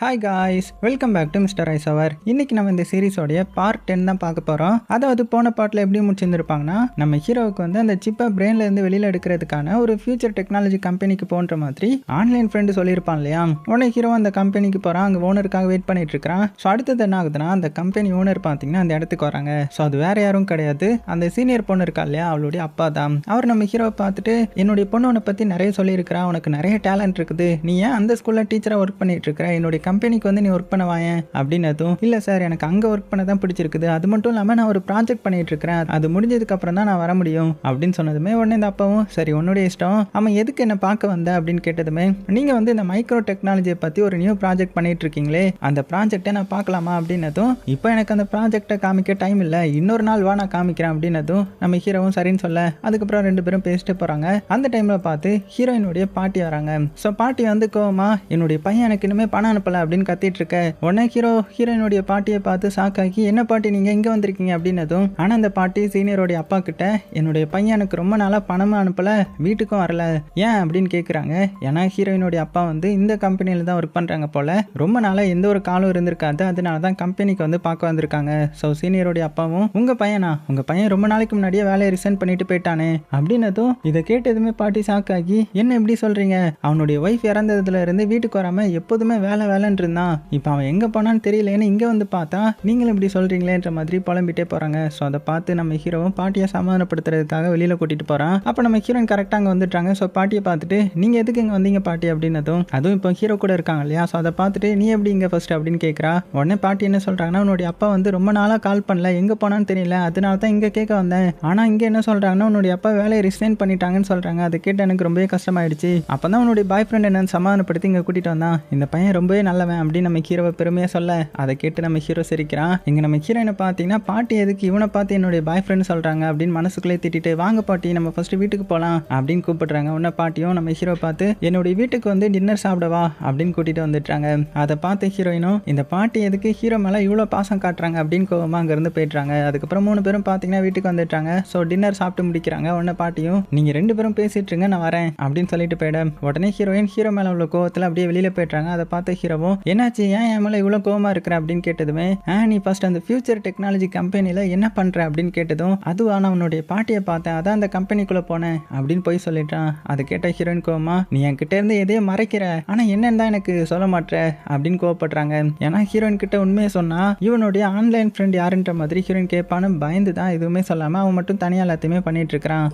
Hi guys welcome back to mister ice அவர் இன்னைக்கு நம்ம இந்த சீரிஸோடைய பார்ட் டென் தான் பார்க்க போகிறோம் அதாவது போன பார்ட்டில் எப்படி முடிச்சிருந்துருப்பாங்கன்னா நம்ம ஹீரோவுக்கு வந்து அந்த சிப்பை பிரெயின்லேருந்து வெளியில் எடுக்கிறதுக்கான ஒரு ஃபியூச்சர் டெக்னாலஜி கம்பெனிக்கு போன்ற மாதிரி ஆன்லைன் ஃப்ரெண்டு சொல்லியிருப்பான் இல்லையா? உடனே ஹீரோ அந்த கம்பெனிக்கு போகிறான் அங்கே ஓனருக்காக வெயிட் பண்ணிட்டு இருக்கிறான். ஸோ அடுத்தது என்ன ஆகுதுன்னா அந்த கம்பெனி ஓனர் பார்த்தீங்கன்னா அந்த இடத்துக்கு வராங்க. ஸோ அது வேற யாரும் கிடையாது. அந்த சீனியர் பொண்ணு இருக்கா இல்லையா? அவளுடைய அப்பா தான். அவர் நம்ம ஹீரோவை பார்த்துட்டு என்னுடைய பொண்ணு உன்னை பற்றி நிறைய சொல்லியிருக்கிறா. உனக்கு நிறைய டேலண்ட் இருக்குது. நீ ஏன் அந்த ஸ்கூலில் டீச்சராக ஒர்க் பண்ணிட்டு இருக்கிற? என்னுடைய கம்பெனிக்கு வந்து நீ ஒர்க் பண்ண வாயேன் அப்படின்னதும் இல்லை சார் எனக்கு அங்கே ஒர்க் பண்ண தான் பிடிச்சிருக்குது. அது மட்டும் இல்லாமல் நான் ஒரு ப்ராஜெக்ட் பண்ணிட்டு இருக்கிறேன் அது முடிஞ்சதுக்கு அப்புறம் தான் நான் வர முடியும். அப்படின்னு சொன்னதுமே உடனே இந்த அப்பாவும் சரி உன்னுடைய இஷ்டம். அவன் எதுக்கு என்ன பார்க்க வந்த? அப்படின்னு கேட்டதுமே நீங்கள் வந்து இந்த மைக்ரோ டெக்னாலஜியை பற்றி ஒரு நியூ ப்ராஜெக்ட் பண்ணிட்டு இருக்கீங்களே அந்த ப்ராஜெக்டை நான் பார்க்கலாமா? அப்படின்னதும் இப்போ எனக்கு அந்த ப்ராஜெக்டை காமிக்க டைம் இல்லை. இன்னொரு நாள் வா நான் காமிக்கிறேன். அப்படின்னதும் நம்ம ஹீரோவும் சரின்னு சொல்ல. அதுக்கப்புறம் ரெண்டு பேரும் பேசிட்டு போகிறாங்க அந்த டைமில் பார்த்து ஹீரோயினுடைய பாட்டி வராங்க. ஸோ பாட்டி வந்து கோவமா என்னுடைய பையன் எனக்கு இனிமேல் பணம் அனுப்பல. அப்படின்னு கத்திட்டு இருக்க உடனே ஹீரோ ஹீரோயினுடைய பாட்டியை பார்த்து சாக்காக்கி என்ன பாட்டி நீங்கள் இங்கே வந்திருக்கீங்க? அப்படின்னதும் ஆனால் அந்த பாட்டி சீனியருடைய அப்பா கிட்ட என்னுடைய பையன் எனக்கு ரொம்ப நாளாக பணமும் அனுப்பல வீட்டுக்கும் வரல. ஏன்? அப்படின்னு கேட்குறாங்க ஏன்னா ஹீரோயினுடைய அப்பா வந்து இந்த கம்பெனியில் தான் ஒர்க் பண்ணுறாங்க போல. ரொம்ப நாளாக எந்த ஒரு காலம் இருந்திருக்காது. அதனால தான் கம்பெனிக்கு வந்து பார்க்க வந்திருக்காங்க. ஸோ சீனியருடைய அப்பாவும் உங்கள் பையனா? உங்கள் பையன் ரொம்ப நாளைக்கு முன்னாடியே வேலையை ரிசைன் பண்ணிட்டு போயிட்டானே. அப்படின்னதும் இதை கேட்டதுமே பாட்டி சாக்காகி என்ன எப்படி சொல்கிறீங்க அவனுடைய ஒய்ஃப் இறந்ததுல இருந்து வீட்டுக்கு வராமல் எப்போதுமே வேலை வேலை வேலைன்னு இருந்தான் இப்போ அவன் எங்கே போனான்னு தெரியலேன்னு இங்கே வந்து பார்த்தா நீங்களும் இப்படி சொல்கிறீங்களேன்ற மாதிரி புலம்பிட்டே போகிறாங்க ஸோ அதை பார்த்து நம்ம ஹீரோவும் பாட்டியை சமாதானப்படுத்துறதுக்காக வெளியில் கூட்டிகிட்டு போகிறான் அப்போ நம்ம ஹீரோயின் கரெக்டாக அங்கே வந்துட்டாங்க. ஸோ பாட்டியை பார்த்துட்டு நீங்கள் எதுக்கு இங்கே வந்தீங்க பாட்டி? அப்படின்னதும் அதுவும் இப்போ ஹீரோ கூட இருக்காங்க இல்லையா? ஸோ அதை பார்த்துட்டு நீ எப்படி இங்கே ஃபர்ஸ்ட் அப்படின்னு கேட்குறா உடனே பாட்டி என்ன சொல்கிறாங்கன்னா உன்னுடைய அப்பா வந்து ரொம்ப நாளாக கால் பண்ணல. எங்கே போனான்னு தெரியல. அதனால தான் இங்கே கேட்க வந்தேன். ஆனால் இங்கே என்ன சொல்கிறாங்கன்னா உன்னுடைய அப்பா வேலையை ரிசைன் பண்ணிட்டாங்கன்னு சொல்கிறாங்க அதை கேட்டு எனக்கு ரொம்பவே கஷ்டமாயிடுச்சு. அப்போ தான் உன்னுடைய பாய் ஃப்ரெண்ட் என்னன்னு சமாதானப்படுத்தி இங்கே கூட்டிகிட்டு வந்தான். இந்த பையன் ரொம்பவே நல்லா நல்லவன் அப்படின்னு நம்ம ஹீரோவை பெருமையாக சொல்ல அதை கேட்டு நம்ம ஹீரோ சிரிக்கிறான். இங்கே நம்ம ஹீரோயினை பார்த்தீங்கன்னா பாட்டி எதுக்கு இவனை பார்த்து என்னுடைய பாய் ஃப்ரெண்ட் சொல்கிறாங்க அப்படின்னு மனசுக்குள்ளே திட்டிட்டு வாங்க பாட்டி நம்ம ஃபர்ஸ்ட் வீட்டுக்கு போகலாம் அப்படின்னு கூப்பிடுறாங்க. உன்ன பாட்டியும் நம்ம ஹீரோ பார்த்து என்னுடைய வீட்டுக்கு வந்து டின்னர் சாப்பிடவா அப்படின்னு கூட்டிகிட்டு வந்துட்டாங்க அதை பார்த்து ஹீரோயினும் இந்த பாட்டி எதுக்கு ஹீரோ மேலே இவ்வளோ பாசம் காட்டுறாங்க? அப்படின்னு கோவமாக அங்கேருந்து போயிடுறாங்க. அதுக்கப்புறம் மூணு பேரும் பார்த்தீங்கன்னா வீட்டுக்கு வந்துட்டாங்க ஸோ டின்னர் சாப்பிட்டு முடிக்கிறாங்க. உன்ன பாட்டியும் நீங்கள் ரெண்டு பேரும் பேசிட்டு இருங்க நான் வரேன் அப்படின்னு சொல்லிட்டு போயிட உடனே ஹீரோயின் ஹீரோ மேலே உள்ள கோவத்தில் அப்படியே வெளியில் போயிட்டாங்க அதை பார்த்து ஹீரோவும் என்னாச்சு? ஏன் என் மேலே இவ்வளோ கோவமாக இருக்கிற? அப்படின்னு கேட்டதுமே ஆ நீ ஃபர்ஸ்ட் அந்த ஃபியூச்சர் டெக்னாலஜி கம்பெனியில் என்ன பண்ணுற அப்படின்னு கேட்டதும் அதுவா நான் உன்னுடைய பாட்டியை பார்த்தேன். அதான் அந்த கம்பெனிக்குள்ளே போனேன். அப்படின்னு போய் சொல்லிட்டான். அதை கேட்ட ஹீரோயின் கோவமா நீ என்கிட்ட இருந்து எதையோ மறைக்கிற? ஆனால் என்னன்னு தான் எனக்கு சொல்ல மாட்ற? அப்படின்னு கோவப்படுறாங்க. ஏன்னா ஹீரோயின் கிட்ட உண்மையை சொன்னால் இவனுடைய ஆன்லைன் ஃப்ரெண்ட் யாருன்ற மாதிரி ஹீரோயின் கேட்பான்னு பயந்து தான் எதுவுமே சொல்லாமல் அவன் மட்டும் தனியாக எல்லாத்தையுமே பண்ணிட்டு இருக்கிறான்.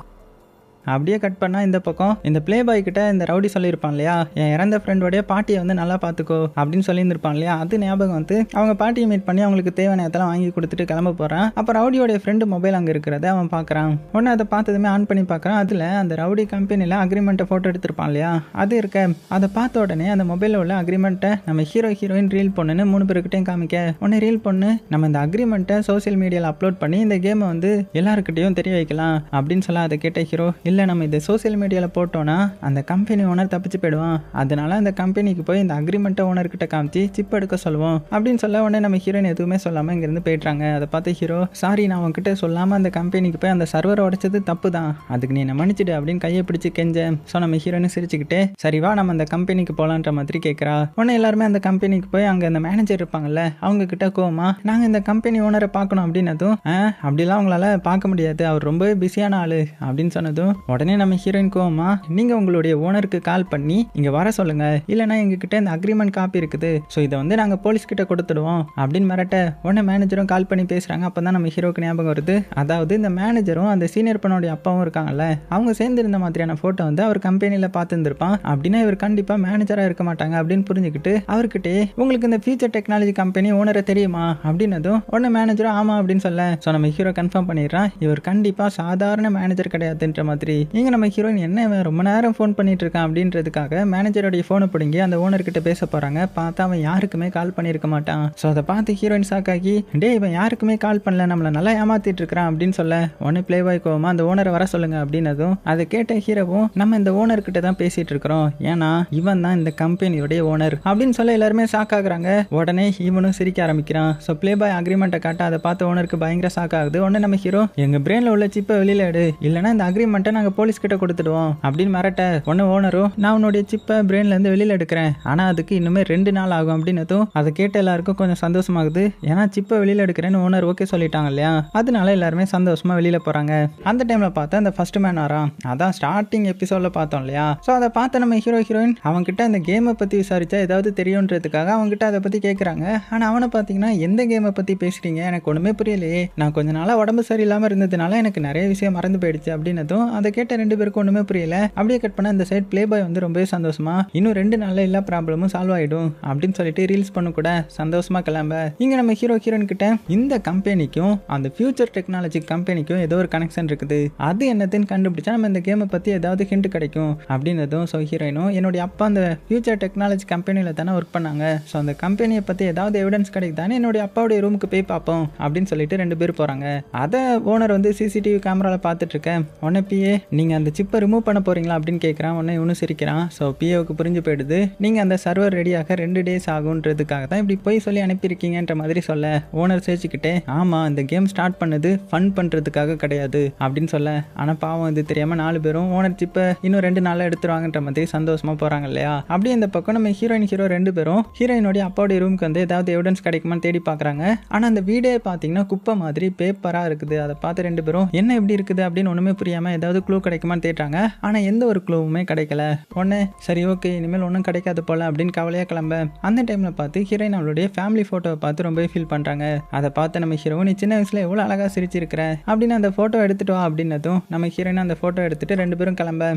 அப்படியே கட் பண்ணால் இந்த பக்கம் இந்த பிளே பாய் கிட்ட இந்த ரவுடி சொல்லியிருப்பான் இல்லையா? என் இறந்த ஃப்ரெண்டோடைய பாட்டியை வந்து நல்லா பார்த்துக்கோ அப்படின்னு சொல்லியிருந்திருப்பான் இல்லையா? அது ஞாபகம் வந்து அவங்க பாட்டியை மீட் பண்ணி அவங்களுக்கு தேவையான இதெல்லாம் வாங்கி கொடுத்துட்டு கிளம்ப போகிறான் அப்போ ரவுடியோடைய ஃப்ரெண்டு மொபைல் அங்கே இருக்கிறத அவன் பார்க்குறான். உடனே அதை பார்த்ததுமே ஆன் பண்ணி பார்க்குறான். அதில் அந்த ரவுடி கம்பெனியில் அக்ரிமெண்ட்டை ஃபோட்டோ எடுத்திருப்பான் இல்லையா? அது இருக்க அதை பார்த்த உடனே அந்த மொபைலில் உள்ள அக்ரிமெண்ட்டை நம்ம ஹீரோ ஹீரோயின் ரீல் பொண்ணுன்னு மூணு பேருக்கிட்டையும் காமிக்க. உடனே ரீல் பொண்ணு நம்ம இந்த அக்ரிமெண்ட்டை சோஷியல் மீடியாவில் அப்லோட் பண்ணி இந்த கேமை வந்து எல்லாருக்கிட்டையும் தெரிய வைக்கலாம் அப்படின்னு சொல்ல அதை கேட்ட ஹீரோ இல்லை நம்ம இதை சோஷியல் மீடியாவில் போட்டோன்னா அந்த கம்பெனி ஓனர் தப்பிச்சு போயிடுவான். அதனால அந்த கம்பெனிக்கு போய் இந்த அக்ரிமெண்ட்டை ஓனர்கிட்ட காமிச்சு சிப் எடுக்க சொல்லுவோம். அப்படின்னு சொல்ல உடனே நம்ம ஹீரோயின் எதுவுமே சொல்லாமல் இங்கேருந்து போயிட்டாங்க அதை பார்த்து ஹீரோ சாரி நான் உங்ககிட்ட சொல்லாமல் அந்த கம்பெனிக்கு போய் அந்த சர்வரை உடைச்சது தப்பு தான் அதுக்கு நீ என்ன மன்னிச்சிடு அப்படின்னு கையை பிடிச்சி கெஞ்சேன். ஸோ நம்ம ஹீரோனு சிரிச்சுக்கிட்டே சரிவா நம்ம அந்த கம்பெனிக்கு போகலான்ற மாதிரி கேட்குறா உடனே எல்லாருமே அந்த கம்பெனிக்கு போய் அங்கே அந்த மேனேஜர் இருப்பாங்கல்ல அவங்க கிட்ட கோவமா நாங்கள் இந்த கம்பெனி ஓனரை பார்க்கணும் அப்படின்னதும் ஆ அப்படிலாம் அவங்களால பார்க்க முடியாது. அவர் ரொம்பவே பிஸியான ஆள் அப்படின்னு சொன்னதும் உடனே நம்ம ஹீரோயின் கோவமா நீங்கள் உங்களுடைய ஓனருக்கு கால் பண்ணி இங்கே வர சொல்லுங்க. இல்லைனா எங்ககிட்ட இந்த அக்ரிமெண்ட் காப்பி இருக்குது. ஸோ இதை வந்து நாங்கள் போலீஸ் கிட்ட கொடுத்துடுவோம். அப்படின்னு மிரட்ட உடனே மேனேஜரும் கால் பண்ணி பேசுகிறாங்க அப்போ தான் நம்ம ஹீரோக்கு ஞாபகம் வருது. அதாவது இந்த மேனேஜரும் அந்த சீனியர் பண்ணோடைய அப்பாவும் இருக்காங்கல்ல அவங்க சேர்ந்து இருந்த மாதிரியான ஃபோட்டோ வந்து அவர் கம்பெனியில் பார்த்துருந்துருப்பான். அப்படின்னா இவர் கண்டிப்பாக மேனேஜராக இருக்க மாட்டாங்க அப்படின்னு புரிஞ்சுக்கிட்டு அவர்கிட்டே உங்களுக்கு இந்த ஃபியூச்சர் டெக்னாலஜி கம்பெனி ஓனரை தெரியுமா? அப்படின்னதும் உடனே மேனேஜரும் ஆமா அப்படின்னு சொல்ல. ஸோ நம்ம ஹீரோ கன்ஃபார்ம் பண்ணிடுறான். இவர் கண்டிப்பாக சாதாரண மேனேஜர் கிடையாதுன்ற மாதிரி இங்கே நம்ம ஹீரோயின் என்ன ரொம்ப நேரம் ஃபோன் பண்ணிட்டு இருக்கான் அப்படின்றதுக்காக மேனேஜருடைய ஃபோனை பிடுங்கி அந்த ஓனர்கிட்ட பேச போகிறாங்க பார்த்தா அவன் யாருக்குமே கால் பண்ணியிருக்க மாட்டான். ஸோ அதை பார்த்து ஹீரோயின் சாக்காக்கி டே இவன் யாருக்குமே கால் பண்ணல. நம்மளை நல்லா ஏமாத்திட்டு இருக்கிறான் அப்படின்னு சொல்ல உடனே ப்ளே பாய் கோவமா அந்த ஓனரை வர சொல்லுங்க அப்படின்னதும் அதை கேட்ட ஹீரோவும் நம்ம இந்த ஓனர்கிட்ட தான் பேசிட்டு இருக்கிறோம். ஏன்னா இவன் தான் இந்த கம்பெனியோடைய ஓனர் அப்படின்னு சொல்ல எல்லாருமே ஷாக் ஆகுறாங்க. உடனே இவனும் சிரிக்க ஆரம்பிக்கிறான். ஸோ ப்ளே பாய் அக்ரிமெண்ட்டை காட்ட அதை பார்த்த ஓனருக்கு பயங்கர ஷாக் ஆகுது. உடனே நம்ம ஹீரோ எங்க பிரெயினில் உள்ள சிப்பை வெளியில எடு. இல்லைன்னா இந்த அக்ரிமெண்ட்டை நாங்கள் நாங்கள் போலீஸ் கிட்ட கொடுத்துடுவோம் அப்படின்னு மிரட்ட ஒன்று ஓனரும் நான் உன்னுடைய சிப்பை பிரெயின்லேருந்து வெளியில் எடுக்கிறேன். ஆனால் அதுக்கு இன்னுமே ரெண்டு நாள் ஆகும் அப்படின்னதும் அதை கேட்ட எல்லாருக்கும் கொஞ்சம் சந்தோஷமாகுது. ஏன்னா சிப்பை வெளியில் எடுக்கிறேன்னு ஓனர் ஓகே சொல்லிட்டாங்க இல்லையா? அதனால எல்லாருமே சந்தோஷமாக வெளியில் போகிறாங்க அந்த டைமில் பார்த்தா அந்த ஃபர்ஸ்ட் மேன் வரான் அதான் ஸ்டார்டிங் எபிசோடில் பார்த்தோம் இல்லையா? ஸோ அதை பார்த்த நம்ம ஹீரோ ஹீரோயின் அவங்ககிட்ட அந்த கேமை பற்றி விசாரிச்சா ஏதாவது தெரியுன்றதுக்காக அவங்ககிட்ட அதை பற்றி கேட்குறாங்க ஆனால் அவனை பார்த்தீங்கன்னா எந்த கேமை பற்றி பேசுகிறீங்க எனக்கு ஒன்றுமே புரியலையே. நான் கொஞ்ச நாளாக உடம்பு சரியில்லாமல் இருந்ததுனால எனக்கு நிறைய விஷயம் மறந்து போயிடுச்சு அப்படின்னதும் அதை கேட்ட ரெண்டு பேருக்கும் ஒன்றுமே புரியல. அப்படியே கட் பண்ண அந்த சைட் ப்ளே பாய் வந்து ரொம்பவே சந்தோஷமா இன்னும் ரெண்டு நாளில் எல்லா ப்ராப்ளமும் சால்வ் ஆகிடும் அப்படின்னு சொல்லிட்டு ரீல்ஸ் பண்ண கூட சந்தோஷமா கிளம்ப. இங்கே நம்ம ஹீரோ ஹீரோயின் கிட்ட இந்த கம்பெனிக்கும் அந்த ஃபியூச்சர் டெக்னாலஜி கம்பெனிக்கும் ஏதோ ஒரு கனெக்ஷன் இருக்குது. அது என்னதுன்னு கண்டுபிடிச்சா நம்ம இந்த கேமை பற்றி ஏதாவது ஹிண்ட் கிடைக்கும் அப்படின்றதும் ஸோ ஹீரோயினும் என்னுடைய அப்பா அந்த ஃபியூச்சர் டெக்னாலஜி கம்பெனியில் தானே ஒர்க் பண்ணாங்க. ஸோ அந்த கம்பெனியை பற்றி ஏதாவது எவிடன்ஸ் கிடைக்குதானே என்னுடைய அப்பாவுடைய ரூமுக்கு போய் பார்ப்போம் அப்படின்னு சொல்லிட்டு ரெண்டு பேர் போகிறாங்க அதை ஓனர் வந்து சிசிடிவி கேமராவில் பார்த்துட்டு இருக்கேன். உனப்பியே நீங்கள் அந்த சிப்பை ரிமூவ் பண்ண போகிறீங்களா அப்படின்னு கேட்குறான் உடனே இவனும் சிரிக்கிறான். ஸோ பிஏவுக்கு புரிஞ்சு போயிடுது. நீங்கள் அந்த சர்வர் ரெடியாக ரெண்டு டேஸ் ஆகுன்றதுக்காக தான் இப்படி போய் சொல்லி அனுப்பியிருக்கீங்கன்ற மாதிரி சொல்ல ஓனர் சேர்ச்சிக்கிட்டே ஆமாம் இந்த கேம் ஸ்டார்ட் பண்ணது ஃபன் பண்ணுறதுக்காக கிடையாது அப்படின்னு சொல்ல. ஆனால் பாவம் இது தெரியாமல் நாலு பேரும் ஓனர் சிப்பை இன்னும் ரெண்டு நாளில் எடுத்துருவாங்கன்ற மாதிரி சந்தோஷமாக போகிறாங்க இல்லையா? அப்படியே இந்த பக்கம் நம்ம ஹீரோயின் ஹீரோ ரெண்டு பேரும் ஹீரோயினுடைய அப்பாவுடைய ரூமுக்கு வந்து ஏதாவது எவிடன்ஸ் கிடைக்குமான்னு தேடி பார்க்குறாங்க ஆனால் அந்த வீடே பார்த்தீங்கன்னா குப்பை மாதிரி பேப்பராக இருக்குது. அதை பார்த்து ரெண்டு பேரும் என்ன எப்படி இருக்குது? அப்படின்னு ஒன்றுமே புரியாமல் ஏதாவது க்ளூ கிடைக்குமான்னு தேடுறாங்க. ஆனால் எந்த ஒரு க்ளூவுமே கிடைக்கல. உடனே சரி ஓகே இனிமேல் ஒன்றும் கிடைக்காது போல அப்படின்னு கவலையாக கிளம்ப. அந்த டைமில் பார்த்து ஹீரோயின் அவளுடைய ஃபேமிலி ஃபோட்டோவை பார்த்து ரொம்பவே ஃபீல் பண்ணுறாங்க அதை பார்த்து நம்ம ஹீரோ நீ சின்ன வயசில் எவ்வளோ அழகாக சிரிச்சிருக்கிற? அப்படின்னு அந்த ஃபோட்டோ எடுத்துட்டு வா அப்படின்னதும் நம்ம ஹீரோயின் அந்த ஃபோட்டோ எடுத்துட்டு ரெண்டு பேரும் கிளம்ப.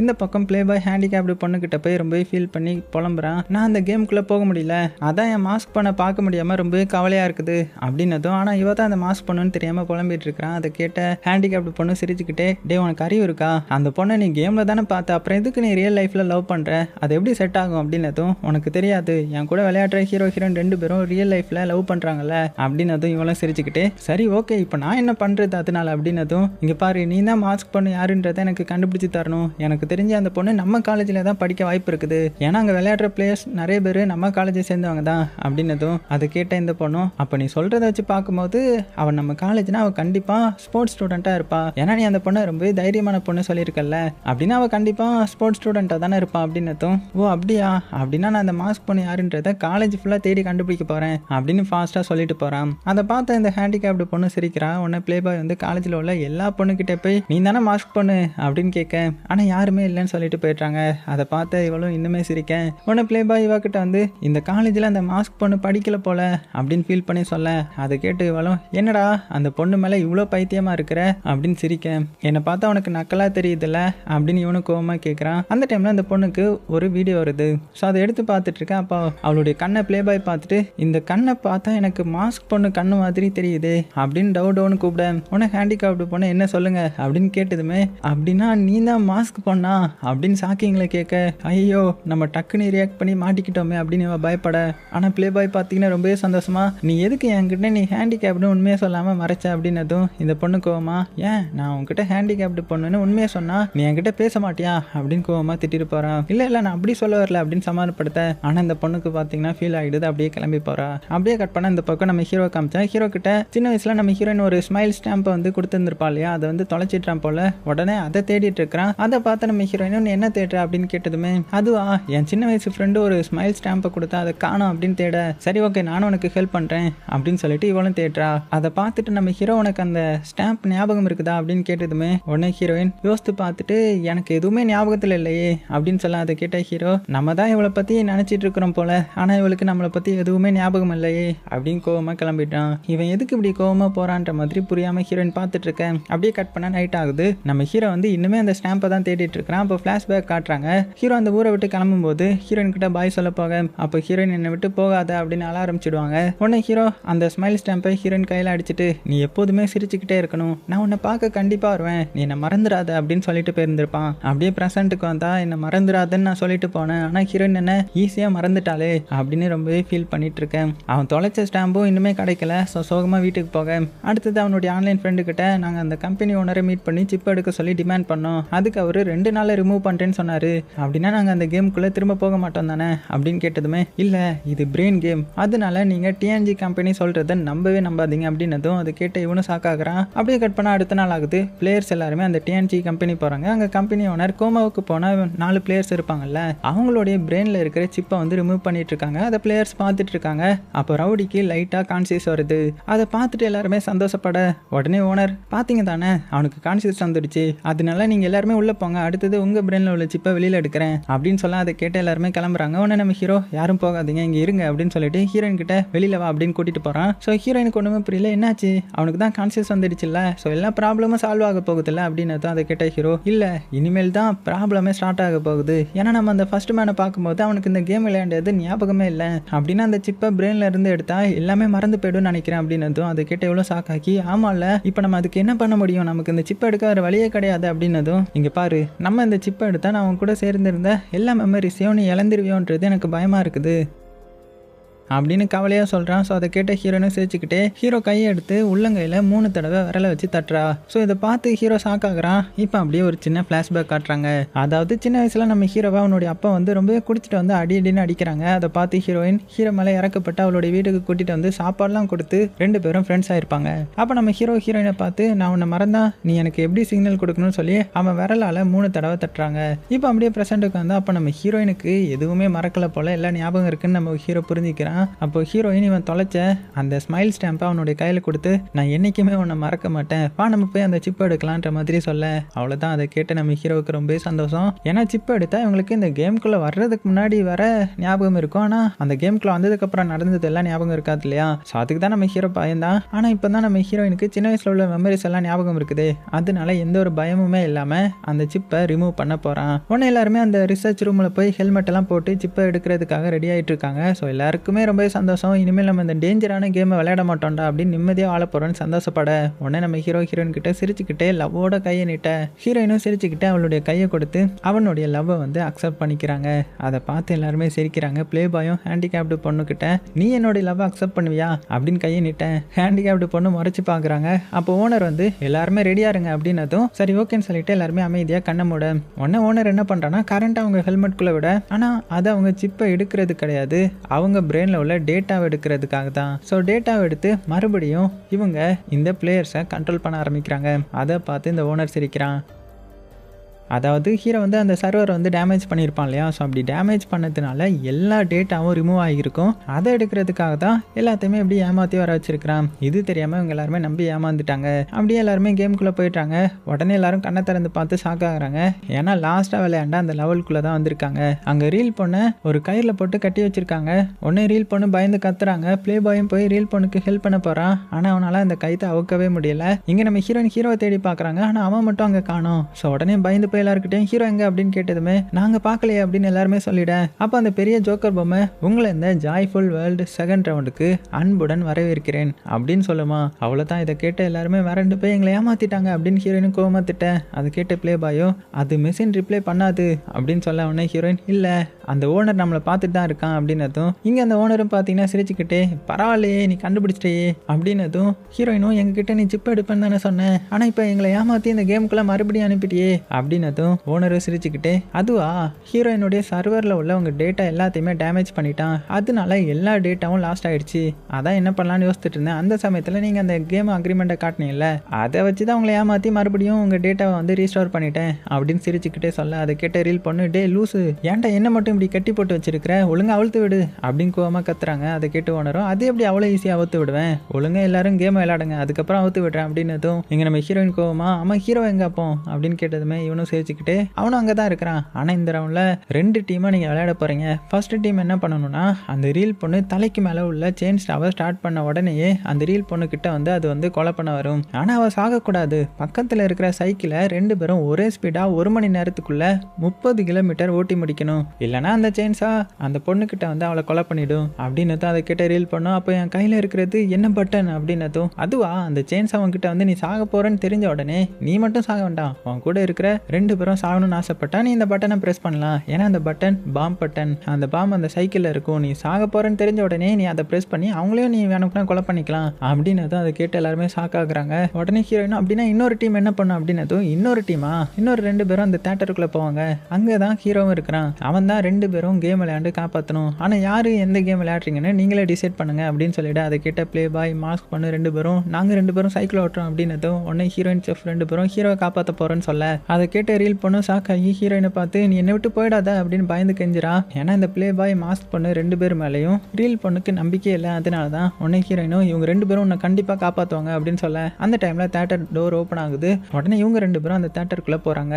இந்த பக்கம் ப்ளே பாய் ஹேண்டிகேப்டு பொண்ணுக்கிட்ட போய் ரொம்பவே ஃபீல் பண்ணி புலம்புறான். நான் அந்த கேமுக்குள்ளே போக முடியல. அதான் என் மாஸ்க் பண்ண பார்க்க முடியாமல் ரொம்பவே கவலையாக இருக்குது. அப்படின்னதும் ஆனால் இவ தான் அந்த மாஸ்க் பண்ணுன்னு தெரியாமல் புலம்பிட்டு இருக்கிறான். அதை கேட்ட ஹேண்டிகேப்டு பொண்ணு சிரிச்சுக்கிட்டே டே உனக்கு அறிவு இருக்கா? அந்த பொண்ணை நீ கேமில் தானே பார்த்த. அப்புறம் எதுக்கு நீ ரியல் லைஃப்பில் லவ் பண்ணுற அது எப்படி செட் ஆகும்? அப்படின்னதும் உனக்கு தெரியாது. என் கூட விளையாடுற ஹீரோ ஹீரோயின் ரெண்டு பேரும் ரியல் லைஃப்பில் லவ் பண்ணுறாங்கல்ல அப்படின்னதும் இவளும் சிரிச்சுக்கிட்டே சரி ஓகே இப்போ நான் என்ன பண்ணுறது அதனால அப்படின்னதும் இங்கே பாரு நீ தான் மாஸ்க் பண்ணு. யாருன்றதை எனக்கு கண்டுபிடிச்சி தரணும். எனக்கு தெரிஞ்சு அந்த பொண்ணு நம்ம காலேஜில் தான் படிக்க வாய்ப்பு இருக்குது. ஏன்னா அங்கே விளையாடுற பிளேயர்ஸ் நிறைய பேர் நம்ம காலேஜை சேர்ந்தவங்க தான் அப்படின்னதும் அதை கேட்ட இந்த பொண்ணும் அப்போ நீ சொல்கிறத வச்சு பார்க்கும்போது அவன் நம்ம காலேஜ்னா அவள் கண்டிப்பாக ஸ்போர்ட்ஸ் ஸ்டூடெண்ட்டாக இருப்பா. ஏன்னா நீ அந்த பொண்ணை ரொம்பவே தைரியமான பொண்ணு சொல்லியிருக்கல அப்படின்னா அவள் கண்டிப்பாக ஸ்போர்ட்ஸ் ஸ்டூடெண்ட்டாக தானே இருப்பா அப்படின்னதும் ஓ அப்படியா? அப்படின்னா நான் அந்த மாஸ்க் பொண்ணு யாருன்றதை காலேஜ் ஃபுல்லாக தேடி கண்டுபிடிக்க போகிறேன் அப்படின்னு ஃபாஸ்ட்டாக சொல்லிட்டு போகிறான் அதை பார்த்த இந்த ஹேண்டிகேப்டு பொண்ணு சிரிக்கிறா. உடனே ப்ளே பாய் வந்து காலேஜில் உள்ள எல்லா பொண்ணுக்கிட்ட போய் நீ தானே மாஸ்க் பொண்ணு? அப்படின்னு கேட்க ஆனால் யாருமே இல்லைன்னு சொல்லிட்டு போயிட்டாங்க அதை பார்த்த இவளும் இன்னுமே சிரிக்கேன் உடனே ப்ளே பாய் இவகிட்ட வந்து இந்த காலேஜில் அந்த மாஸ்க் பொண்ணு படிக்கல போல அப்படின்னு ஃபீல் பண்ணி சொல்ல. அதை கேட்டு இவளும் என்னடா அந்த பொண்ணு மேலே இவ்வளோ பைத்தியமாக இருக்கிற? அப்படின்னு சிரிக்க என்னை பார்த்தா உனக்கு நக்கலாக தெரியுதுல்ல? அப்படின்னு இவனும் கோவமாக கேட்குறான் அந்த டைமில் அந்த பொண்ணுக்கு ஒரு வீடியோ வருது. ஸோ அதை எடுத்து பார்த்துட்டு இருக்கேன் அப்போ அவளுடைய கண்ணை ப்ளே பாய் பார்த்துட்டு இந்த கண்ணை பார்த்தா எனக்கு மாஸ்க் பொண்ணு கண்ணு மாதிரி தெரியுது அப்படின்னு டவுட் டவுன்னு கூப்பிட உனக்கு ஹேண்டிகாப்டு பொண்ணு என்ன சொல்லுங்க? அப்படின்னு கேட்டதுமே அப்படின்னா நீ தான் மாஸ்க் பொண்ணா? அப்படின்னு ஷாக்கிங்கில் கேட்க ஐயோ நம்ம டக்குன்னு ரியாக்ட் பண்ணி மாட்டிக்கிட்டோமே அப்படின்னு இவன் பயப்பட ஆனால் ப்ளே பாய் பார்த்தீங்கன்னா ரொம்பவே சந்தோஷமா நீ எதுக்கு என்கிட்ட நீ ஹேண்டிகேப்னு உண்மையாக சொல்லாமல் மறைச்ச? அப்படின்னதும் இந்த பொண்ணு கோவமா? ஏன் நான் உன்கிட்ட ஹேண்டிகேப்டு பொண்ணுன்னு உண்மையை சொன்னா நீ என்கிட்ட பேச மாட்டியா? அப்படின்னு கோவமா திட்டிட்டு போறான் இல்லை இல்லை நான் அப்படி சொல்ல வரல அப்படின்னு சமாளப்படுத்த ஆனால் இந்த பொண்ணுக்கு பார்த்தீங்கன்னா ஃபீல் ஆகிடுது அப்படியே கிளம்பி போறா. அப்படியே கட் பண்ண இந்த பக்கம் நம்ம ஹீரோ காமிச்சா ஹீரோ கிட்ட சின்ன வயசுல நம்ம ஹீரோயின் ஒரு ஸ்மைல் ஸ்டாம்பை வந்து கொடுத்துருந்துருப்பா இல்லையா? அதை வந்து தொலைச்சிட்டான் போல உடனே அதை தேடிட்டு இருக்கிறான். அதை பார்த்து நம்ம ஹீரோயின் நீ என்ன தேடுற அப்படின்னு கேட்டதுமே அதுவா? என் சின்ன வயசு ஃப்ரெண்டு ஒரு ஸ்மைல் ஸ்டாம்பை கொடுத்தா அதை காணும் அப்படின்னு தேட சரி ஓகே நானும் உனக்கு ஹெல்ப் பண்ணுறேன் அப்படின்னு சொல்லிட்டு இவளும் தேடுறா. அதை பார்த்துட்டு நம்ம ஹீரோ உனக்கு அந்த ஸ்டாம்ப் ஞாபகம் இருக்குதா அப்படின்னு கேட்டதுமே உடனே ஹீரோயின் யோசித்து பார்த்துட்டு எனக்கு எதுவுமே ஞாபகத்தில் இல்லையே அப்படின்னு சொல்ல அதை கேட்ட ஹீரோ நம்ம தான் இவளை பற்றி நினச்சிட்டு இருக்கிறோம் போல ஆனால் இவளுக்கு நம்மளை பற்றி எதுவுமே ஞாபகம் இல்லையே அப்படின்னு கோவமாக கிளம்பிட்டான். இவன் எதுக்கு இப்படி கோவமாக போகிறான்ற மாதிரி புரியாமல் ஹீரோயின் பார்த்துட்டு இருக்கேன். அப்படியே கட் பண்ண நைட் ஆகுது. நம்ம ஹீரோ வந்து இன்னுமே அந்த ஸ்டாம்பை தான் தேடிட்டு இருக்கிறான் அப்போ ஃப்ளாஷ்பேக் காட்டுறாங்க. ஹீரோ அந்த ஊரை விட்டு கிளம்பும்போது ஹீரோயின் கிட்ட பாய் சொல்ல போக. அப்போ ஹீரோயின் என்னை விட்டு போகாத அப்படின்னு அழ ஆரம்பிச்சிடுவாங்க உடனே ஹீரோ அந்த ஸ்மைல் ஸ்டாம்பை ஹீரோயின் கையில் அடிச்சிட்டு நீ எப்போதுமே சிரிச்சுக்கிட்டே இருக்கணும். நான் உன்னை பார்க்க கண்டிப்பாக வருவேன். நீ என்னை மறந்துடாத அப்படின்னு சொல்லிட்டு போயிருந்திருப்பான். அப்படியே ப்ரெசண்ட்டுக்கு வந்தா என்னை மறந்துடாதுன்னு நான் சொல்லிட்டு போனேன். ஆனால் ஹீரோயின் என்ன ஈஸியாக மறந்துட்டாளே அப்படின்னு ரொம்பவே ஃபீல் பண்ணிட்டு இருக்கேன் அவன் தொலைச்ச ஸ்டாம்பும் இன்னுமே கிடைக்கல. ஸோ சோகமாக வீட்டுக்கு போக. அடுத்தது அவனுடைய ஆன்லைன் ஃப்ரெண்டு கிட்ட நாங்கள் அந்த கம்பெனி ஓனரை மீட் பண்ணி சிப் எடுக்க சொல்லி டிமாண்ட் பண்ணோம். அதுக்கு அவர் ரெண்டு ரெண்டு நாளில் ரிமூவ் பண்ணுறேன்னு சொன்னார். அப்படின்னா நாங்கள் அந்த கேமுக்குள்ளே திரும்ப போக மாட்டோம் தானே? அப்படின்னு கேட்டதுமே இல்லை இது பிரெயின் கேம் அதனால நீங்கள் டிஎன்ஜி கம்பெனி சொல்கிறத நம்பவே நம்பாதீங்க. அப்படின்னதும் அதை கேட்ட இவனும் சாக்காகிறான் அப்படியே கட் பண்ணால் அடுத்த நாள் ஆகுது. பிளேயர்ஸ் எல்லாருமே அந்த டிஎன்ஜி கம்பெனி போகிறாங்க அங்கே கம்பெனி ஓனர் கோமாவுக்கு போனால் நாலு பிளேயர்ஸ் இருப்பாங்கல்ல அவங்களுடைய பிரெயினில் இருக்கிற சிப்பை வந்து ரிமூவ் பண்ணிட்டு இருக்காங்க. அதை பிளேயர்ஸ் பார்த்துட்டு இருக்காங்க. அப்போ ரவுடிக்கு லைட்டாக கான்சியஸ் வருது. அதை பார்த்துட்டு எல்லாருமே சந்தோஷப்பட உடனே ஓனர் பார்த்தீங்க தானே? அவனுக்கு கான்சியஸ் வந்துடுச்சு. அதனால நீங்கள் எல்லாருமே உள்ளே போங்க. அடுத்தது உங்கள் பிரெயினில் உள்ள சிப்பை வெளியில் எடுக்கிறேன் அப்படின்னு சொல்ல அதை கேட்டு எல்லாருமே கிளம்புறாங்க. உடனே நம்ம ஹீரோ யாரும் போகாதீங்க இங்கே இருங்க அப்படின்னு சொல்லிட்டு ஹீரோயின் கிட்ட வெளியில் வா அப்படின்னு கூட்டிட்டு போகிறான் ஸோ ஹீரோயினுக்கு ஒன்றுமே புரியல. என்னாச்சு? அவனுக்கு தான் கான்சியஸ் வந்துடுச்சுல்ல ஸோ எல்லா ப்ராப்ளமும் சால்வ் ஆக போகுதுல்ல அப்படின்னு தான் அதை கேட்ட ஹீரோ இல்லை இனிமேல் தான் ப்ராப்ளமே ஸ்டார்ட் ஆக போகுது. ஏன்னா நம்ம அந்த ஃபர்ஸ்ட் மேனை பார்க்கும்போது அவனுக்கு இந்த கேம் விளையாண்டது ஞாபகமே இல்லை. அப்படின்னா அந்த சிப்பை பிரெயின்ல இருந்து எடுத்தா எல்லாமே மறந்து போயிடும்னு நினைக்கிறேன் அப்படின்னதும் அதை கேட்ட எவ்வளோ ஷாக்காக்கி ஆமாம்ல இப்போ நம்ம அதுக்கு என்ன பண்ண முடியும்? நமக்கு இந்த சிப்பை எடுக்க வேறு வழியே கிடையாது அப்படின்னதும் இங்கே பாரு நம்ம இந்த சிப்பை எடுத்தால் நான் அவன் கூட சேர்ந்திருந்த எல்லா மெமரிஸையும் நீ இழந்துருவியோன்றது எனக்கு பயமாக இருக்குது. அப்படின்னு கவலையாக சொல்கிறான் ஸோ அதை கேட்ட ஹீரோனும் சிரிச்சுக்கிட்டே ஹீரோ கையை எடுத்து உள்ளங்கையில் மூணு தடவை விரலை வச்சு தட்டுறா. ஸோ இதை பார்த்து ஹீரோ ஷாக் ஆகுறான். இப்போ அப்படியே ஒரு சின்ன ஃப்ளாஷ்பேக் காட்டுறாங்க. அதாவது சின்ன வயசில் நம்ம ஹீரோவை அவனுடைய அப்பா வந்து ரொம்பவே குடிச்சிட்டு வந்து அடி அடின்னு அடிக்கிறாங்க. அதை பார்த்து ஹீரோயின் ஹீரோ மேலே இறக்கப்பட்டு அவளுடைய வீட்டுக்கு கூட்டிகிட்டு வந்து சாப்பாடுலாம் கொடுத்து ரெண்டு பேரும் ஃப்ரெண்ட்ஸ் ஆயிருப்பாங்க. அப்போ நம்ம ஹீரோ ஹீரோயினை பார்த்து நான் உன்னை மறந்தா நீ எனக்கு எப்படி சிக்னல் கொடுக்கணும்னு சொல்லி அவன் விரலால் மூணு தடவை தட்டுறாங்க. இப்போ அப்படியே ப்ரெசென்ட்டுக்கு வந்து அப்போ நம்ம ஹீரோயினுக்கு எதுவுமே மறக்கலை போல எல்லாம் ஞாபகம் இருக்குன்னு நம்ம ஹீரோ புரிஞ்சுக்கிறான். அப்போ ஹீரோயின் இவன் தொலைச்ச அந்த ஸ்மைல் ஸ்டாம்பை அவனுடைய கையில் கொடுத்து நான் என்றைக்குமே உன்னை மறக்க மாட்டேன். வா நம்ம போய் அந்த சிப்பை எடுக்கலான்ற மாதிரி சொல்ல. அவ்வளோதான் அதை கேட்டு நம்ம ஹீரோவுக்கு ரொம்பவே சந்தோஷம். ஏன்னா சிப்பை எடுத்தால் இவங்களுக்கு இந்த கேம்குள்ளே வர்றதுக்கு முன்னாடி வர ஞாபகம் இருக்கும். ஆனால் அந்த கேம்குள்ளே வந்ததுக்கப்புறம் நடந்தது எல்லாம் ஞாபகம் இருக்காது இல்லையா? ஸோ அதுக்கு தான் நம்ம ஹீரோ பயந்தான் ஆனால் இப்போ தான் நம்ம ஹீரோயினுக்கு சின்ன வயசில் உள்ள மெமரிஸ் எல்லாம் ஞாபகம் இருக்குது. அதனால எந்த ஒரு பயமுமே இல்லாமல் அந்த சிப்பை ரிமூவ் பண்ண போகிறான் உடனே எல்லாருமே அந்த ரிசர்ச் ரூமில் போய் ஹெல்மெட் எல்லாம் போட்டு சிப்பை எடுக்கிறதுக்காக ரெடி ஆகிட்டு இருக்காங்க. ஸோ எல்லாருக்குமே ரொம்பவே சந்தோஷம். இனிமேல் நம்ம இந்த டேஞ்சரான கேமை விளையாட மாட்டோம்டா அப்படின்னு நிம்மதியாக வாழ போகிறோன்னு சந்தோஷப்பட. உடனே நம்ம ஹீரோ ஹீரோயின் கிட்ட சிரிச்சுக்கிட்டே லவ்வோட கையை நீட்ட. ஹீரோயினும் சிரிச்சுக்கிட்டு அவளுடைய கையை கொடுத்து அவனுடைய லவ்வை வந்து அக்செப்ட் பண்ணிக்கிறாங்க. அதை பார்த்து எல்லாருமே சிரிக்கிறாங்க. ப்ளே பாயும் ஹேண்டிகேப்டு பொண்ணுக்கிட்ட நீ என்னுடைய லவ்வை அக்செப்ட் பண்ணுவியா? அப்படின்னு கையை நீட்டேன் ஹேண்டிகேப்டு பொண்ணு முறைச்சு பார்க்குறாங்க. அப்போ ஓனர் வந்து எல்லாருமே ரெடியாக இருங்க அப்படின்னதும் சரி ஓகேன்னு சொல்லிட்டு எல்லாருமே அமைதியாக கண்ணை மூட. உடனே ஓனர் என்ன பண்ணுறான்னா கரண்ட் அவங்க ஹெல்மெட்குள்ளே விட. ஆனால் அதை அவங்க சிப்பை எடுக்கிறது கிடையாது. அவங்க பிரெயினில் உள்ள டேட்டாவை எடுக்கிறதுக்காக தான். ஸோ டேட்டாவை எடுத்து மறுபடியும் இவங்க இந்த பிளேயர்ஸை கண்ட்ரோல் பண்ண ஆரம்பிக்கிறாங்க. அதை பார்த்து இந்த ஓனர் சிரிக்கிறான். அதாவது ஹீரோ வந்து அந்த சர்வர் வந்து டேமேஜ் பண்ணியிருப்பான் இல்லையா? ஸோ அப்படி டேமேஜ் பண்ணதுனால எல்லா டேட்டாவும் ரிமூவ் ஆகியிருக்கும். அதை எடுக்கிறதுக்காக தான் எல்லாத்தையுமே எப்படி ஏமாற்றி வர வச்சிருக்கிறான். இது தெரியாமல் இவங்க எல்லாருமே நம்பி ஏமாந்துட்டாங்க. அப்படியே எல்லாருமே கேமுக்குள்ளே போயிட்டாங்க. உடனே எல்லாரும் கண்ணை திறந்து பார்த்து ஷாக் ஆகுறாங்க. ஏன்னா லாஸ்ட்டாக விளையாண்டா அந்த லெவலுக்குள்ளே தான் வந்திருக்காங்க. அங்கே ரீல் பொண்ணை ஒரு கயிறில் போட்டு கட்டி வச்சிருக்காங்க. உடனே ரீல் பொண்ணு பயந்து கத்துறாங்க. ப்ளே பாயும் போய் ரீல் பொண்ணுக்கு ஹெல்ப் பண்ண போகிறான் ஆனால் அவனால் அந்த கைத்தை அவுக்கவே முடியல. இங்கே நம்ம ஹீரோயின் ஹீரோவை தேடி பார்க்குறாங்க. ஆனால் அவன் மட்டும் அங்கே காணும். ஸோ உடனே பயந்து போய் எல்லாருக்கிட்டையும் ஹீரோ எங்க அப்படின்னு கேட்டதுமே நாங்கள் பார்க்கலையே அப்படின்னு எல்லாருமே சொல்லிட அப்போ அந்த பெரிய ஜோக்கர் பொம்மை உங்களை இந்த ஜாய்ஃபுல் வேர்ல்டு செகண்ட் ரவுண்டுக்கு அன்புடன் வரவேற்கிறேன் அப்படின்னு சொல்லுமா. அவ்வளோதான் இதை கேட்ட எல்லாருமே மிரண்டு போய் எங்களை ஏமாத்திட்டாங்க அப்படின்னு ஹீரோயினும் கோவமா திட்டேன் அதை கேட்ட ப்ளே பாயோ அது மெஷின் ரிப்ளை பண்ணாது அப்படின்னு சொல்ல உடனே ஹீரோயின் இல்லை அந்த ஓனர் நம்மளை பார்த்துட்டு தான் இருக்கான் அப்படின்னதும் இங்கே அந்த ஓனரும் பார்த்தீங்கன்னா சிரிச்சுக்கிட்டே பரவாயில்லையே நீ கண்டுபிடிச்சிட்டே அப்படின்னதும் ஹீரோயினும் எங்ககிட்ட நீ சிப் எடுப்பேன்னு தானே சொன்னேன். ஆனால் இப்போ எங்களை ஏமாற்றி இந்த கேமுக்குள்ளே மறுபடியும் அனுப்பிட்டியே அப்படின்னு அப்படின்னதும் ஓனரும் சிரிச்சுக்கிட்டே அதுவா? ஹீரோயினுடைய சர்வரில் உள்ள உங்கள் டேட்டா எல்லாத்தையுமே டேமேஜ் பண்ணிட்டான். அதனால எல்லா டேட்டாவும் லாஸ்ட் ஆயிடுச்சு. அதான் என்ன பண்ணலாம்னு யோசிச்சுட்டு இருந்தேன். அந்த சமயத்தில் நீங்கள் அந்த கேம் அக்ரிமெண்ட்டை காட்டினீங்கல்ல அதை வச்சு தான் உங்களை ஏமாற்றி மறுபடியும் உங்கள் டேட்டாவை வந்து ரீஸ்டோர் பண்ணிட்டேன் அப்படின்னு சிரிச்சுக்கிட்டே சொல்ல அதை கேட்ட ரீல் பொண்ணு டே லூசு ஏன்டா என்ன மட்டும் இப்படி கட்டி போட்டு வச்சிருக்கிற? ஒழுங்கா அவுழ்த்து விடு அப்படின்னு கோவமாக கத்துறாங்க. அதை கேட்டு ஓனரும் அது எப்படி அவ்வளோ ஈஸியாக அவுத்து விடுவேன்? ஒழுங்காக எல்லாரும் கேம் விளையாடுங்க. அதுக்கப்புறம் அவுத்து விடுறேன் அப்படின்னதும் இங்கே நம்ம ஹீரோயின் கோவமா? ஆமாம் ஹீரோ எங்கே அப்போ? அப்படின்னு கேட்டதுமே இவனும் சிரிச்சுக்கிட்டே அவனும் அங்கே தான் இருக்கிறான். ஆனால் இந்த ரவுண்டில் ரெண்டு டீமாக நீங்கள் விளையாட போகிறீங்க ஃபர்ஸ்ட் டீம் என்ன பண்ணணும்னா அந்த ரீல் பொண்ணு தலைக்கு மேலே உள்ள செயின் ஸ்டாவை ஸ்டார்ட் பண்ண உடனேயே அந்த ரீல் பொண்ணு கிட்ட வந்து அது வந்து கொலை பண்ண வரும். ஆனால் அவள் சாகக்கூடாது. பக்கத்தில் இருக்கிற சைக்கிளை ரெண்டு பேரும் ஒரே ஸ்பீடாக ஒரு மணி நேரத்துக்குள்ள முப்பது கிலோமீட்டர் ஓட்டி முடிக்கணும். இல்லைனா அந்த செயின்ஸா அந்த பொண்ணுக்கிட்ட வந்து அவளை கொலை பண்ணிடும். அப்படின்னு தான் அதை கிட்ட ரீல் பண்ணும் அப்போ என் கையில் இருக்கிறது என்ன பட்டன் அப்படின்னதும் அதுவா? அந்த செயின்ஸ் அவன்கிட்ட வந்து நீ சாக போறேன்னு தெரிஞ்ச உடனே நீ மட்டும் சாக வேண்டாம். அவன் கூட இருக்கிற ரெண்டு ரெண்டு பேரும் சாகணும்னு ஆசைப்பட்டா நீ இந்த பட்டனை ப்ரெஸ் பண்ணலாம். ஏன்னா அந்த பட்டன் பாம் பட்டன் அந்த பாம் அந்த சைக்கிளில் இருக்கும். நீ சாக போறேன்னு தெரிஞ்ச உடனே நீ அதை ப்ரெஸ் பண்ணி அவங்களையும் நீ வேணும்னா கொலை பண்ணிக்கலாம். அப்படின்னதும் அதை கேட்டு எல்லாருமே ஷாக் ஆகுறாங்க. உடனே ஹீரோயின் அப்படின்னா இன்னொரு டீம் என்ன பண்ணும் அப்படின்னதும் இன்னொரு டீமா இன்னொரு ரெண்டு பேரும் அந்த தேட்டருக்குள்ளே போவாங்க. அங்கே தான் ஹீரோவும் இருக்கிறான். அவன் தான் ரெண்டு பேரும் கேம் விளையாண்டு காப்பாற்றணும் ஆனால் யார் எந்த கேம் விளையாடுறீங்கன்னு நீங்களே டிசைட் பண்ணுங்க அப்படின்னு சொல்லிட்டு அதை கேட்ட ப்ளே பாய் மாஸ்க் பண்ணு ரெண்டு பேரும். நாங்கள் ரெண்டு பேரும் சைக்கிள் ஓட்டுறோம் அப்படின்னதும் உடனே ஹீரோயின் செஃப் ரெண்டு பேரும் ஹீரோவை காப்பாற்ற போகிறோன்னு சொல்ல. அதை கேட்டு ரீல் பண்ணும் ஷாக் ஹீரோயினை பார்த்து நீ என்னை விட்டு போயிடாத அப்படின்னு பயந்து கெஞ்சிரா ஏன்னா இந்த ப்ளே பாய் மாஸ்க் பொண்ணு ரெண்டு பேர் மேலேயும் ரீல் பொண்ணுக்கு நம்பிக்கை இல்லை. அதனால தான் உன்னை ஹீரோயினும் இவங்க ரெண்டு பேரும் உன்னை கண்டிப்பாக காப்பாற்றுவாங்க அப்படின்னு சொல்ல அந்த டைமில் தேட்டர் டோர் ஓப்பன் ஆகுது. உடனே இவங்க ரெண்டு பேரும் அந்த தேட்டருக்குள்ளே போகிறாங்க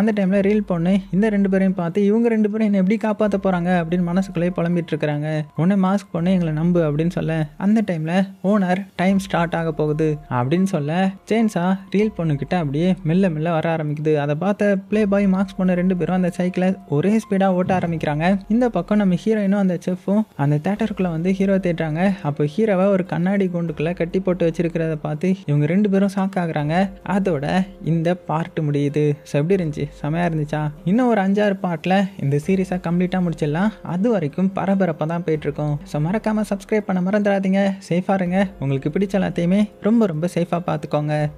அந்த டைமில் ரீல் பொண்ணு இந்த ரெண்டு பேரையும் பார்த்து இவங்க ரெண்டு பேரும் என்னை எப்படி காப்பாற்ற போகிறாங்க அப்படின்னு மனசுக்குள்ளேயே புலம்பிட்டு இருக்கிறாங்க. உடனே மாஸ்க் பொண்ணு எங்களை நம்பு அப்படின்னு சொல்ல அந்த டைமில் ஓனர் டைம் ஸ்டார்ட் ஆக போகுது அப்படின்னு சொல்ல சேன்ஸா ரீல் பொண்ணுக்கிட்ட அப்படியே மெல்ல மெல்ல வர ஆரம்பிக்குது. அதை பார்த்த ப்ளே பாய் மாஸ்க் பொண்ணு ரெண்டு பேரும் அந்த சைக்கிளை ஒரே ஸ்பீடாக ஓட்ட ஆரம்பிக்கிறாங்க. இந்த பக்கம் நம்ம ஹீரோயினும் அந்த செஃப்பும் அந்த தேட்டருக்குள்ளே வந்து ஹீரோ தேடுறாங்க. அப்போ ஹீரோவை ஒரு கண்ணாடி குண்டுக்குள்ளே கட்டி போட்டு வச்சிருக்கிறத பார்த்து இவங்க ரெண்டு பேரும் ஷாக் ஆகுறாங்க. அதோட இந்த பார்ட் முடியுது. ஸோ எப்படி இருந்துச்சு? செமையாக இருந்துச்சா? இன்னும் ஒரு அஞ்சாறு பாட்டில் இந்த சீரீஸாக கம்ப்ளீட்டாக முடிச்சிடலாம். அது வரைக்கும் பரபரப்பாக தான் போயிட்டுருக்கோம். ஸோ மறக்காமல் சப்ஸ்கிரைப் பண்ண மறந்துடாதீங்க. சேஃபாக இருங்க. உங்களுக்கு பிடிச்ச எல்லாத்தையுமே ரொம்ப ரொம்ப சேஃபாக பார்த்துக்கோங்க.